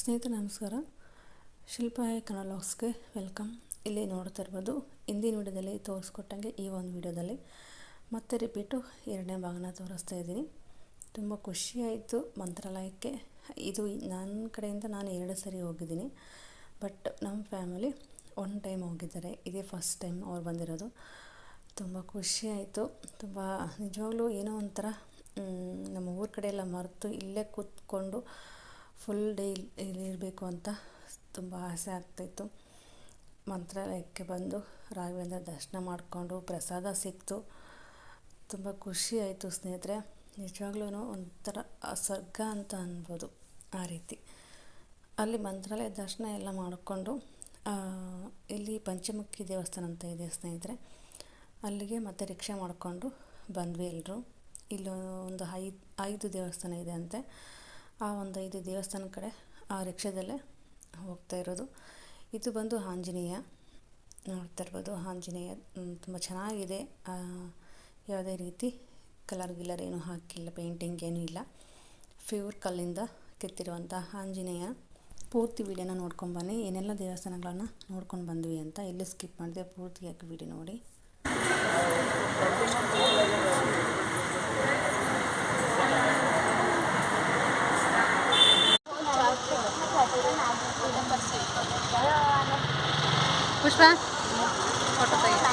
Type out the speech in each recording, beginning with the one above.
ಸ್ನೇಹಿತರೆ, ನಮಸ್ಕಾರ. ಶಿಲ್ಪ ಕನಲಾಗ್ಸ್ಗೆ ವೆಲ್ಕಮ್. ಇಲ್ಲಿ ನೋಡ್ತಾ ಇರ್ಬೋದು, ಹಿಂದಿನ ವಿಡಿಯೋದಲ್ಲಿ ತೋರಿಸ್ಕೊಟ್ಟಂಗೆ ಈ ಒಂದು ವಿಡಿಯೋದಲ್ಲಿ ಮತ್ತೆ ರಿಪೀಟು ಎರಡನೇ ಭಾಗನ ತೋರಿಸ್ತಾ ಇದ್ದೀನಿ. ತುಂಬ ಖುಷಿಯಾಯಿತು ಮಂತ್ರಾಲಯಕ್ಕೆ. ಇದು ನನ್ನ ಕಡೆಯಿಂದ ನಾನು ಎರಡು ಸರಿ ಹೋಗಿದ್ದೀನಿ. ಬಟ್ ನಮ್ಮ ಫ್ಯಾಮಿಲಿ ಒನ್ ಟೈಮ್ ಹೋಗಿದ್ದಾರೆ. ಇದೇ ಫಸ್ಟ್ ಟೈಮ್ ಅವ್ರು ಬಂದಿರೋದು. ತುಂಬ ಖುಷಿಯಾಯಿತು. ತುಂಬ ನಿಜವಾಗ್ಲೂ ಏನೋ ಒಂಥರ ನಮ್ಮ ಊರ ಕಡೆ ಎಲ್ಲ ಮರೆತು ಇಲ್ಲೇ ಕೂತ್ಕೊಂಡು ಫುಲ್ ಡೇ ಇಲ್ಲಿ ಇರಬೇಕು ಅಂತ ತುಂಬ ಆಸೆ ಆಗ್ತಾಯಿತ್ತು ಮಂತ್ರಾಲಯಕ್ಕೆ ಬಂದು ರಾಘವೇಂದ್ರ ದರ್ಶನ ಮಾಡಿಕೊಂಡು ಪ್ರಸಾದ ಸಿಕ್ತು. ತುಂಬ ಖುಷಿ ಆಯಿತು ಸ್ನೇಹಿತರೆ. ನಿಜವಾಗ್ಲೂ ಒಂಥರ ಸ್ವರ್ಗ ಅಂತ ಅನ್ಬೋದು ಆ ರೀತಿ. ಅಲ್ಲಿ ಮಂತ್ರಾಲಯ ದರ್ಶನ ಎಲ್ಲ ಮಾಡಿಕೊಂಡು ಇಲ್ಲಿ ಪಂಚಮುಖಿ ದೇವಸ್ಥಾನ ಅಂತ ಇದೆ ಸ್ನೇಹಿತರೆ. ಅಲ್ಲಿಗೆ ಮತ್ತೆ ರಿಕ್ಷಾ ಮಾಡಿಕೊಂಡು ಬಂದ್ವಿ ಎಲ್ಲರೂ ಇಲ್ಲಿ ಒಂದು ಐದು ಐದು ದೇವಸ್ಥಾನ ಇದೆ ಅಂತೆ. ಆ ಒಂದು ಐದು ದೇವಸ್ಥಾನ ಕಡೆ, ಆ ರಿಕ್ಷಾದಲ್ಲೇ ಹೋಗ್ತಾ ಇರೋದು. ಇದು ಬಂದು ಆಂಜನೇಯ. ನೋಡ್ತಾ ಇರ್ಬೋದು, ಆಂಜನೇಯ. ತುಂಬ ಚೆನ್ನಾಗಿದೆ. ಯಾವುದೇ ರೀತಿ ಕಲರ್ ಗಿಲ್ಲರ್ ಏನೂ ಹಾಕಿಲ್ಲ, ಪೇಂಟಿಂಗ್ ಏನೂ ಇಲ್ಲ. ಫ್ಯೂರ್ ಕಲ್ಲಿಂದ ಕೆತ್ತಿರುವಂಥ ಆಂಜನೇಯ. ಪೂರ್ತಿ ವಿಡಿಯೋನ ನೋಡ್ಕೊಂಡು ಬನ್ನಿ. ಏನೆಲ್ಲ ದೇವಸ್ಥಾನಗಳನ್ನು ನೋಡ್ಕೊಂಡು ಬಂದ್ವಿ ಅಂತ ಎಲ್ಲೂ ಸ್ಕಿಪ್ ಮಾಡಿದೆ ಪೂರ್ತಿಯಾಗಿ ವೀಡಿಯೋ ನೋಡಿ. ಪುಷ್ಪ ಫೋಟೋ ತೆಗಿ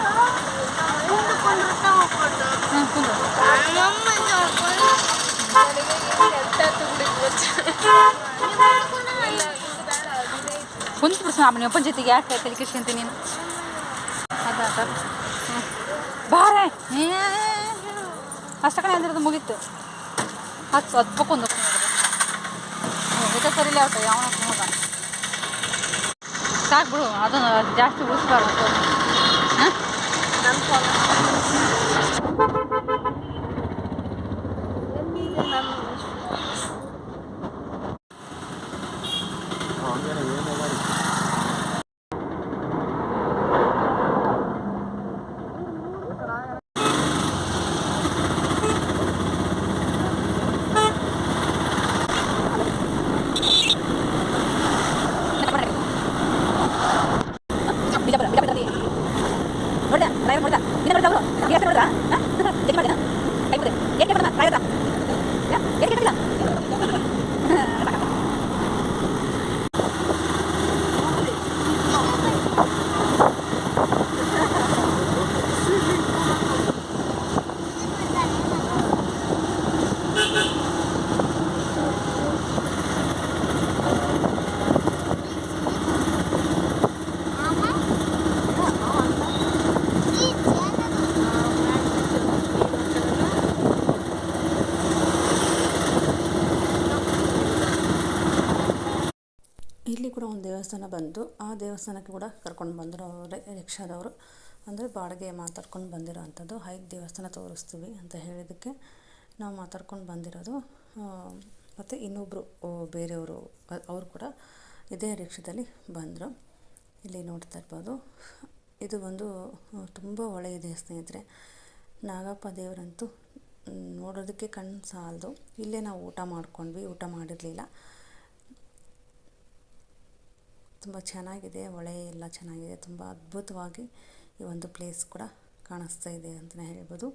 ಹ್ಞೂ ಸ್ವಾಮಿ ಒಬ್ಬನ ಜೊತೆಗೆ ಯಾಕೆ ತಲೆ ಕೆಡ್ಸ್ಕೊಂತೀನಿ ನೀನು? ಹ್ಞೂ ಬಾರೆ! ಅಷ್ಟ ಕಡೆ ಅಂದಿರೋದು ಮುಗೀತು. ಹತ್ತು ಹತ್ಬೇಕು ಒಂದು ಇದು ಸರಿಲ್ಲ ಆಯ್ತು ಯಾವ ಹೋಗ ಸಾಕು ಬಿಡು, ಅದನ್ನು ಜಾಸ್ತಿ ಉಳಿಸ್ಬಾರ್ದು. ಹಾಂ? Yeah, yeah, yeah. ದೇವಸ್ಥಾನ ಬಂದು ಆ ದೇವಸ್ಥಾನಕ್ಕೆ ಕೂಡ ಕರ್ಕೊಂಡು ಬಂದರು ಅವರೇ ರಿಕ್ಷಾದವರು ಅಂದರೆ ಬಾಡಿಗೆ ಮಾತಾಡ್ಕೊಂಡು ಬಂದಿರೋ ಅಂಥದ್ದು ಐದು ದೇವಸ್ಥಾನ ತೋರಿಸ್ತೀವಿ ಅಂತ ಹೇಳಿದ್ದಕ್ಕೆ ನಾವು ಮಾತಾಡ್ಕೊಂಡು ಬಂದಿರೋದು. ಮತ್ತು ಇನ್ನೊಬ್ಬರು ಬೇರೆಯವರು, ಅವರು ಕೂಡ ಇದೇ ರಿಕ್ಷಾದಲ್ಲಿ ಬಂದರು. ಇಲ್ಲಿ ನೋಡ್ತಾ ಇರ್ಬೋದು. ಇದು ಒಂದು ತುಂಬ ಒಳ್ಳೆಯದೆ ಸ್ನೇಹಿತರೆ ನಾಗಪ್ಪ ದೇವರಂತೂ ನೋಡೋದಕ್ಕೆ ಕಣ್ಣು ಸಾಲದು. ಇಲ್ಲೇ ನಾವು ಊಟ ಮಾಡ್ಕೊಂಡ್ವಿ, ಊಟ ಮಾಡಿರಲಿಲ್ಲ. ತುಂಬ ಚೆನ್ನಾಗಿದೆ ಹೊಳೆ ಎಲ್ಲ ಚೆನ್ನಾಗಿದೆ ತುಂಬ ಅದ್ಭುತವಾಗಿ ಈ ಒಂದು ಪ್ಲೇಸ್ ಕೂಡ ಕಾಣಿಸ್ತಾ ಇದೆ ಅಂತಲೇ ಹೇಳ್ಬೋದು.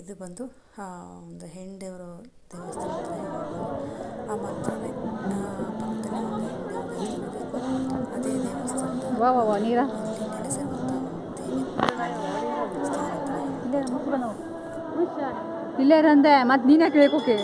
ಇದು ಬಂದು ಒಂದು ಹೆಣ್ಣು ದೇವಸ್ಥಾನ ಅಂತ ಹೇಳ್ಬೋದು. ಆ ಮತ್ತೊಮ್ಮೆ ಪಕ್ಕದಲ್ಲಿ ಒಂದು ಹೆಣ್ಣು ದೇವಸ್ಥಾನ ಅದೇ ದೇವಸ್ಥಾನದ ಇಲ್ಲಿ ನೆಲೆಸಿರುವಂಥ ಒಂದು ದೇವಿ ಸ್ಥಾನ ಅಂತ ಹೇಳ್ಬೋದು. ಇಲ್ಲೇ ಇರಂದೆ ಮತ್ತೆ ನೀನೇ ಕೇಳ್ಕೋಕೆ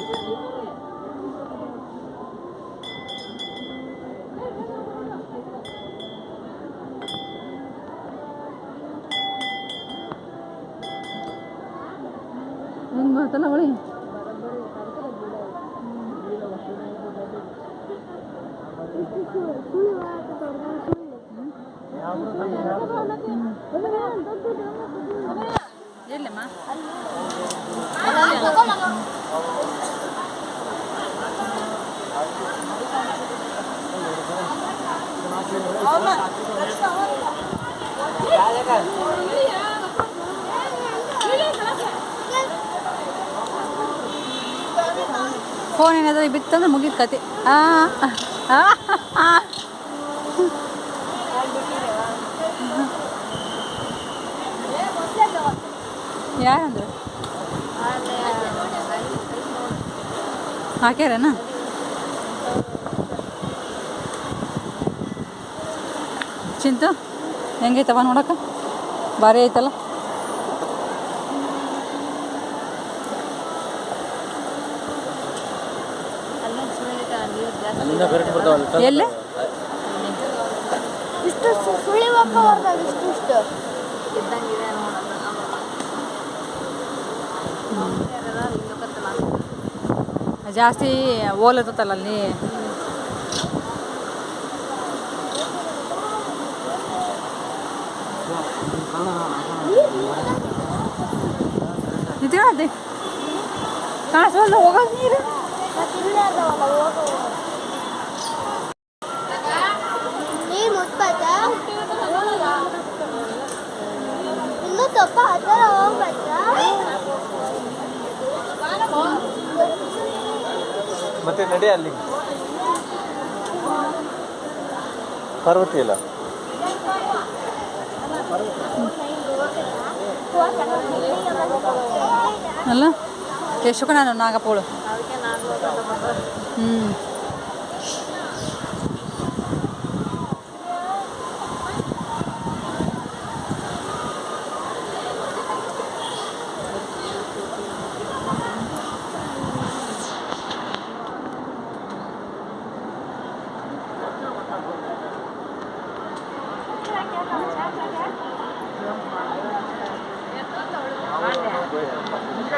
இல்லைம்மா ಫೋನ್ ಏನಾದರೂ ಬಿತ್ತಂದ್ರೆ ಮುಗಿದ ಕತೆ ಆ ಯಾರಂದ್ರೆ? ಹಾಕ್ಯಾರನ? ಚಿಂತು ಹೆಂಗೈತವ ನೋಡಕ್ಕ? ಭಾರಿ ಐತಲ್ಲ? ಎಲ್ಲಿ? ಇಷ್ಟು ಸುಳಿ ಒಬ್ಬ ಬರ್ತಾವ ಇಷ್ಟು ಇಷ್ಟು ಜಾಸ್ತಿ ಓಲತ್ತಲ್ಲ ಅಲ್ಲಿ? ಇದು ಅದೇ. ಕಾಣಿಸಲ್ಲ ಹೋಗೋದು ನೀರು ಮತ್ತೆ ಇಲ್ಲೇ ಅದಾವಲ್ಲ ಹೋಗುವ ನೀರು. ಮತ್ತೆ ನಡಿ ಅಲ್ಲಿ. ಪಾರ್ವತಿ ಇಲ್ಲ ಅಲ್ಲ ಕೇಶವ ನಾನು ನಾಗಪೋಳು. ಹ್ಞೂ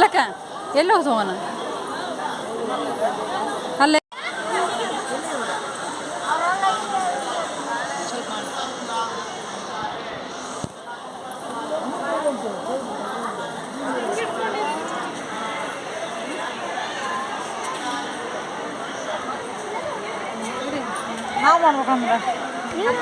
ಚಿಲ್ಲಕ್ಕ ಎಲ್ಲಿ ಹೋಗೋಣ ಅಲ್ಲೇ? ನಾವು ಮಾಡ್ಬೇಕಂದ್ರೆ? ಇಲ್ಲಿ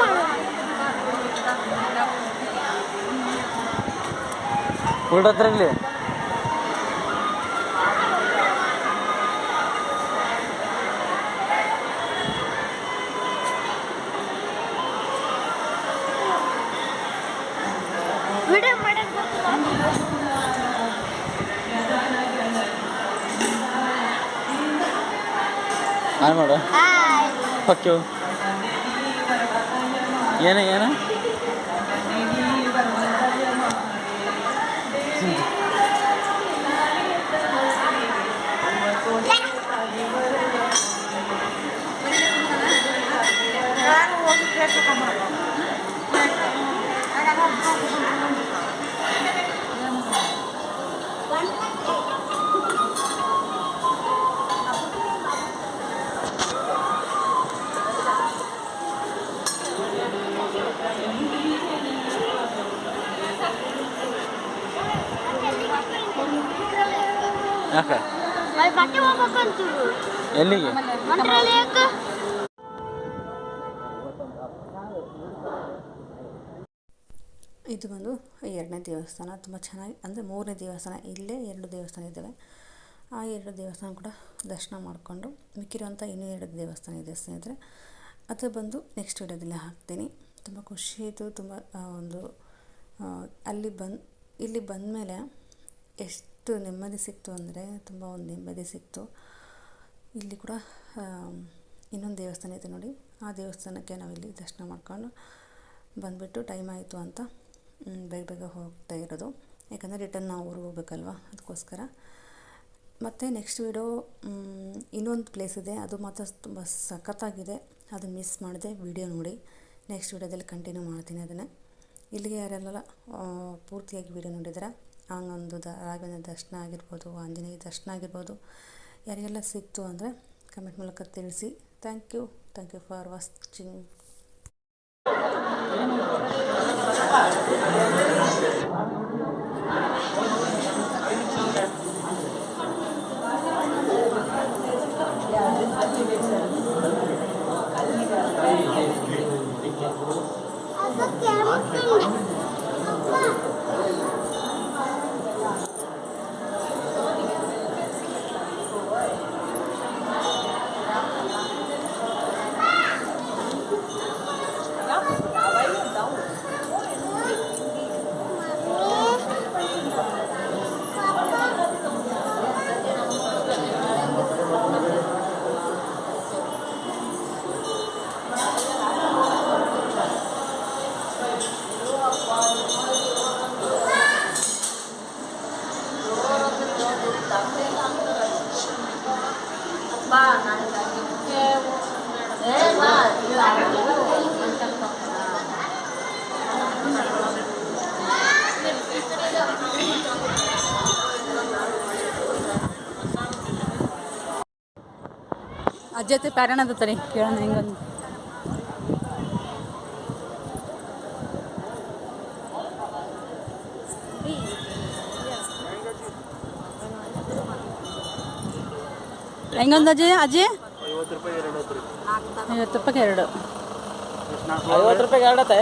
ಆನ್ ಮಾಡು ಹಾಯ್ ಓಕೆ ಏನ ಏನ ಯಾಕ ಬಟ್ಟೆ ಹೋಗ್ಬೇಕಂತೀವಿ ಎಲ್ಲಿಗೆ? ಮಂತ್ರಾಲಯಕ್ಕೆ ಇದು ಬಂದು ಎರಡನೇ ದೇವಸ್ಥಾನ. ತುಂಬ ಚೆನ್ನಾಗಿ ಅಂದರೆ ಮೂರನೇ ದೇವಸ್ಥಾನ ಇಲ್ಲೇ ಎರಡು ದೇವಸ್ಥಾನ ಇದ್ದಾವೆ. ಆ ಎರಡು ದೇವಸ್ಥಾನ ಕೂಡ ದರ್ಶನ ಮಾಡಿಕೊಂಡು ಮಿಕ್ಕಿರುವಂಥ ಇನ್ನೂ ಎರಡು ದೇವಸ್ಥಾನ ಇದೆ ಸ್ನೇಹಿತರೆ. ಅದು ಬಂದು ನೆಕ್ಸ್ಟ್ ವಿಡಿಯೋದಲ್ಲಿ ಹಾಕ್ತೀನಿ. ತುಂಬ ಖುಷಿ ಆಯಿತು ತುಂಬ ಒಂದು ಅಲ್ಲಿ ಬಂದು ಇಲ್ಲಿ ಬಂದಮೇಲೆ ಎಷ್ಟು ನೆಮ್ಮದಿ ಸಿಕ್ತು ಅಂದರೆ ತುಂಬ ಒಂದು ನೆಮ್ಮದಿ ಸಿಕ್ತು. ಇಲ್ಲಿ ಕೂಡ ಇನ್ನೊಂದು ದೇವಸ್ಥಾನ ಇದೆ ನೋಡಿ. ಆ ದೇವಸ್ಥಾನಕ್ಕೆ ನಾವಿಲ್ಲಿ ದರ್ಶನ ಮಾಡ್ಕೊಂಡು ಬಂದುಬಿಟ್ಟು ಟೈಮ್ ಆಯಿತು ಅಂತ ಬೇಗ ಬೇಗ ಹೋಗ್ತಾ ಇರೋದು. ಯಾಕಂದರೆ ರಿಟರ್ನ್ ನಾವು ಊರಿಗೆ ಹೋಗ್ಬೇಕಲ್ವ ಅದಕ್ಕೋಸ್ಕರ. ಮತ್ತು ನೆಕ್ಸ್ಟ್ ವಿಡಿಯೋ ಇನ್ನೊಂದು ಪ್ಲೇಸ್ ಇದೆ. ಅದು ಮಾತ್ರ ತುಂಬ ಸಖತ್ತಾಗಿದೆ. ಅದು ಮಿಸ್ ಮಾಡಿದೆ ವಿಡಿಯೋ ನೋಡಿ. ನೆಕ್ಸ್ಟ್ ವಿಡಿಯೋದಲ್ಲಿ ಕಂಟಿನ್ಯೂ ಮಾಡ್ತೀನಿ ಅದನ್ನು. ಇಲ್ಲಿಗೆ ಯಾರೆಲ್ಲ ಪೂರ್ತಿಯಾಗಿ ವಿಡಿಯೋ ನೋಡಿದ್ದೀರಾ? ಹಂಗೊಂದು ದ, ರಾಘವೇಂದ್ರ ದರ್ಶನ ಆಗಿರ್ಬೋದು, ಆಂಜನೇಯ ದರ್ಶನ ಆಗಿರ್ಬೋದು, ಯಾರಿಗೆಲ್ಲ ಸಿಕ್ತು ಅಂದರೆ ಕಮೆಂಟ್ ಮೂಲಕ ತಿಳಿಸಿ. Thank you thank you for watching ಅಜ್ಜಿ ಜೊತೆ ಪ್ಯಾರಣ ತರಿ ಕೇಳೋಣ ಹೆಂಗಂದು ಹೆಂಗಂದು ಅಜ್ಜಿ? ಅಜ್ಜಿ? ಐವತ್ತು ರೂಪಾಯಿಗೆ ಎರಡು. ಐವತ್ತು ರೂಪಾಯಿಗೆ ಎರಡತ್ತೆ